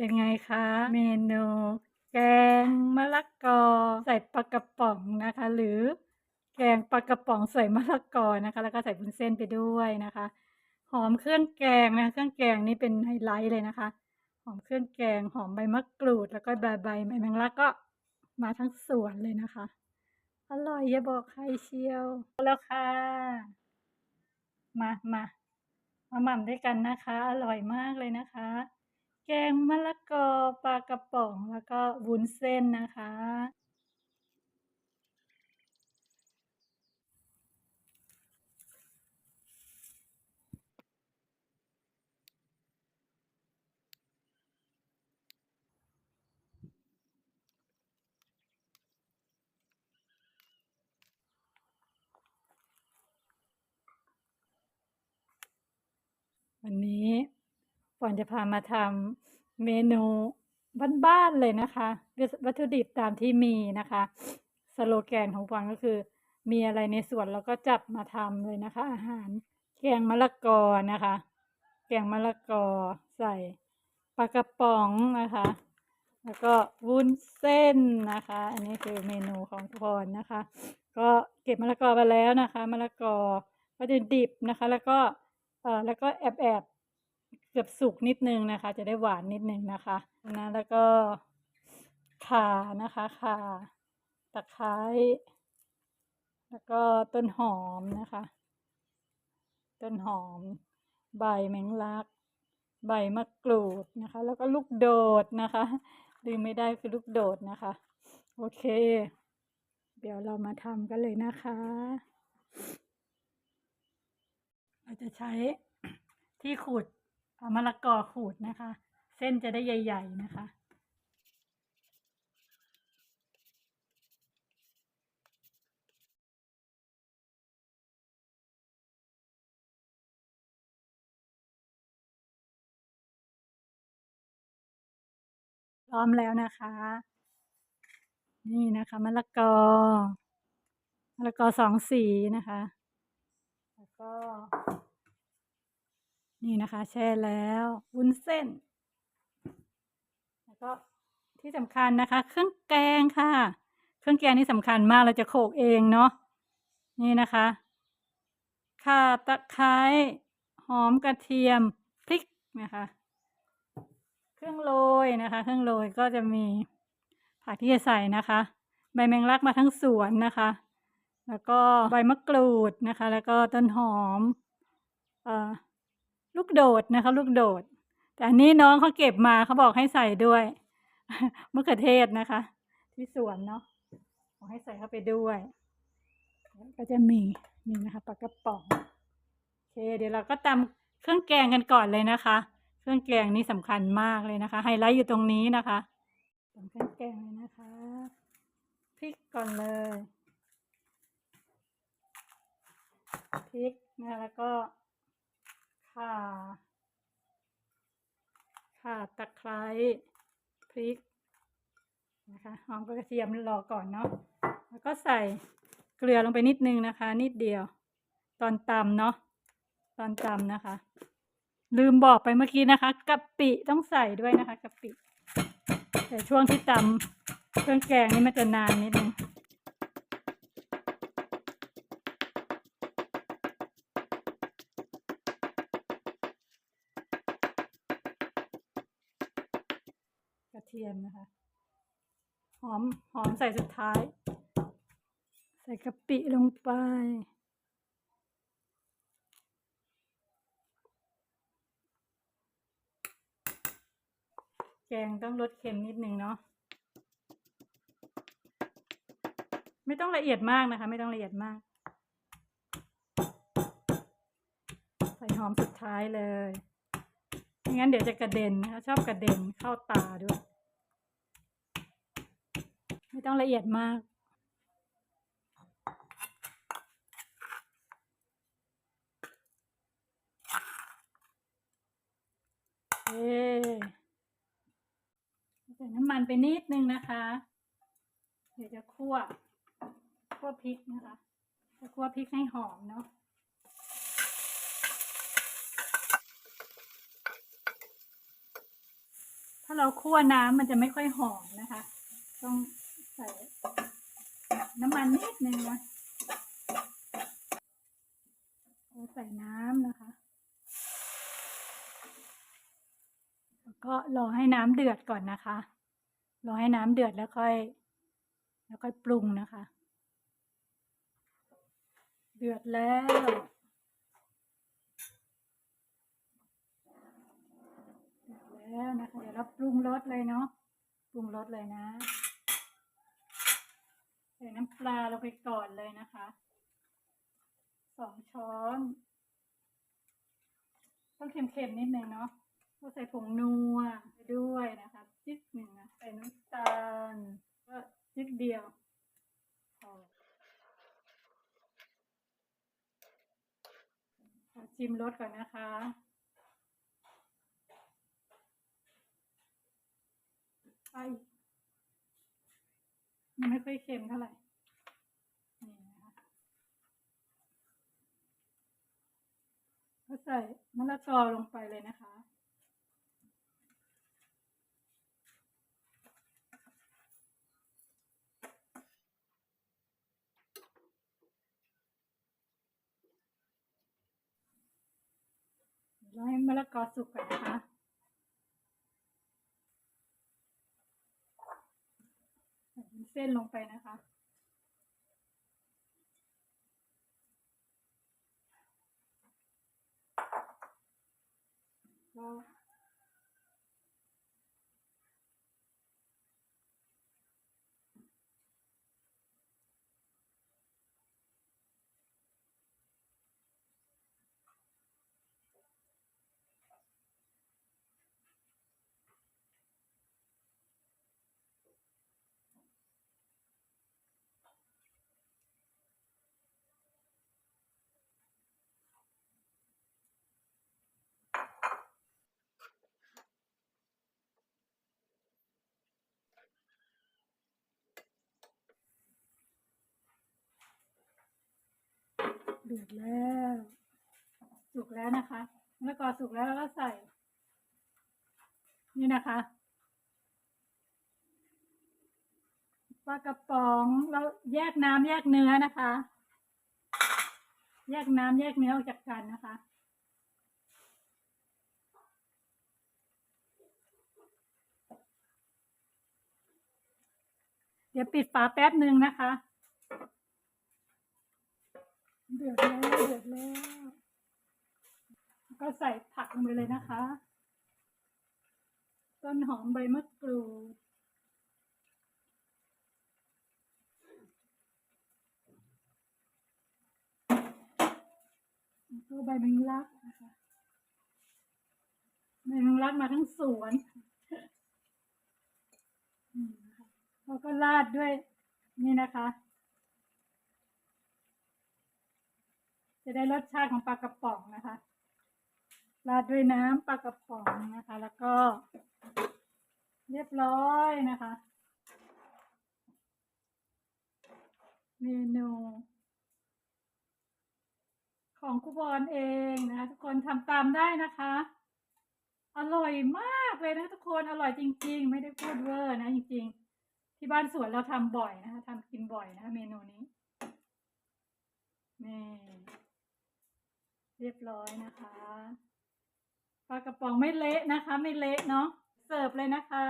เป็นไงคะ เมนู แกงมะละกอ ใส่ปลากระป๋องนะคะ หรือ แกงปลากระป๋องใส่มะละกอนะคะ แล้วก็ใส่วุ้นเส้นไปด้วยนะคะ หอมเครื่องแกงนะคะเครื่องแกงนี่เป็นไฮไลท์เลยนะคะ หอมเครื่องแกงหอมใบมะกรูด แล้วก็ใบใบใบแมงลักก็มาทั้งสวนเลยนะคะ อร่อยอย่าบอกใครเชียว แล้วค่ะ มามามาหม่ำด้วยกันนะคะ อร่อยมากเลยนะคะ แกงมะละกอปลากระป๋องแล้วก็วุ้นเส้นนะคะ วันนี้ ฝนจะพามาทำเมนูบ้านๆเลยนะคะ วัตถุดิบตามที่มีนะคะ สโลแกนของฟางก็คือ มีอะไรในสวนเราก็จับมาทำเลยนะคะ อาหารแกงมะละกอนะคะ แกงมะละกอใส่ปลากระป๋องนะคะ แล้วก็วุ้นเส้นนะคะ อันนี้คือเมนูของพรนะคะ ก็เก็บมะละกอไปแล้วนะคะมะละกอวัตถุดิบนะคะ แล้วก็เอ่อแล้วก็แอบแอบ เกือบสุกนิดนึงนะคะ จะได้หวานนิดนึงนะคะนะแล้วก็ข่านะคะข่าตะไคร้แล้วก็ต้นหอมนะคะ ต้นหอม ใบแมงลัก ใบมะกรูดนะคะ แล้วก็ลูกโดดนะคะลืมไม่ได้คือลูกโดดนะคะ โอเค เดี๋ยวเรามาทำกันเลยนะคะ เราจะใช้ที่ขูด มะละกอขูดนะคะ เส้นจะได้ใหญ่ ๆ นะคะพร้อมแล้วนะคะ นี่นะคะมะละกอมะละกอสองสีนะคะ แล้วก็ นี่นะคะ แช่แล้ววุ้นเส้น แล้วก็ที่สำคัญนะคะ เครื่องแกงค่ะ เครื่องแกงนี่สำคัญมากเราจะโขลกเองเนาะนี่นะคะข่าตะไคร้หอมกระเทียมพริกนะคะ เครื่องโรยนะคะ เครื่องโรยก็จะมีผักที่จะใส่นะคะ ใบแมงลักมาทั้งสวนนะคะ แล้วก็ใบมะกรูดนะคะ แล้วก็ต้นหอม เอ่อ ลูกโดดนะคะ ลูกโดด แต่อันนี้น้องเขาเก็บมาเขาบอกให้ใส่ด้วยมะเขือเทศนะคะ ที่สวนเนาะบอกให้ใส่เข้าไปด้วยก็จะมีนี่นะคะปลากระป๋องโอเค เดี๋ยวเราก็ตำเครื่องแกงกันก่อนเลยนะคะ เครื่องแกงนี่สำคัญมากเลยนะคะ ไฮไลท์อยู่ตรงนี้นะคะตำเครื่องแกงเลยนะคะพริกก่อนเลยพริกนะแล้วก็ ข่าข่าตะไคร้พริกนะคะหอมกระเทียมรอก่อนเนาะแล้วก็ใส่เกลือลงไปนิดนึงนะคะ นิดเดียว ตอนตำเนาะตอนตำนะคะ ลืมบอกไปเมื่อกี้นะคะกะปิต้องใส่ด้วยนะคะกะปิ แต่ช่วงที่ตำเครื่องแกงนี่มันจะนานนิดนึง เทียมนะคะ หอมหอมใส่สุดท้าย ใส่กะปิลงไป แกงต้องลดเค็มนิดนึงเนาะไม่ต้องละเอียดมากนะคะ ไม่ต้องละเอียดมาก ใส่หอมสุดท้ายเลยไม่งั้นเดี๋ยวจะกระเด็นนะคะชอบกระเด็นเข้าตาด้วย ไม่ต้องละเอียดมาก เอใส่น้ำมันไปนิดนึงนะคะ เดี๋ยวจะคั่ว คั่วพริกนะคะ จะคั่วพริกให้หอมเนาะถ้าเราคั่วน้ำมันจะไม่ค่อยหอมนะคะ ต้อง ส่น้ำมันนิดนึงนะใส่น้ำนะคะ แล้วก็รอให้น้ำเดือดก่อนนะคะ รอให้น้ำเดือดแล้วค่อย แล้วค่อยปรุงนะคะ เดือดแล้วเดือดแล้วนะคะเดี๋ยวเราปรุงรสเลยเนาะปรุงรสเลยนะ ใส่น้ำปลาลงไปก่อนเลยนะคะสองช้อน ต้องเค็มๆนิดนึงเนาะก็ใส่ผงนัวไปด้วยนะคะจิ๊กหนึ่งนะใส่น้ำตาลก็จิ๊กเดียวพอชิมรสก่อนนะคะไป ไม่ค่อยเค็มเท่าไหร่ นี่นะคะก็ใส่มะละกอลงไปเลยนะคะเราให้มะละกอสุกก่อนนะคะ ใส่วุ้น เส้นลงไปนะคะ ก็ เดือดแล้ว สุกแล้วนะคะมะละกอสุกแล้วเราก็ใส่ นี่นะคะปลากระป๋องเราแยกน้ำแยกเนื้อนะคะ แยกน้ำแยกเนื้อออกจากกันนะคะเดี๋ยวปิดฝาแป๊บหนึ่งนะคะ เดือดแล้วเดือดแล้วก็ใส่ผักลงไปเลยนะคะ ต้นหอมใบมะกรูดแล้วก็ใบแมงลักนะคะใบแมงลักมาทั้งสวนแล้วก็ราดด้วยนี่นะคะ จะได้รสชาติของปลากระป๋องนะคะ ราดด้วยน้ำปลากระป๋องนะคะ แล้วก็ เรียบร้อยนะคะ เมนูของคุบอนเองนะคะทุกคนทำตามได้นะคะ อร่อยมากเลยนะทุกคนอร่อยจริง ๆ ไม่ได้พูดเวอร์นะจริง ๆ ที่บ้านสวนเราทำบ่อยนะคะทำกินบ่อยนะคะเมนูนี้นี่ เรียบร้อยนะคะปลากระป๋องไม่เละนะคะ ไม่เละเนาะเสิร์ฟเลยนะคะ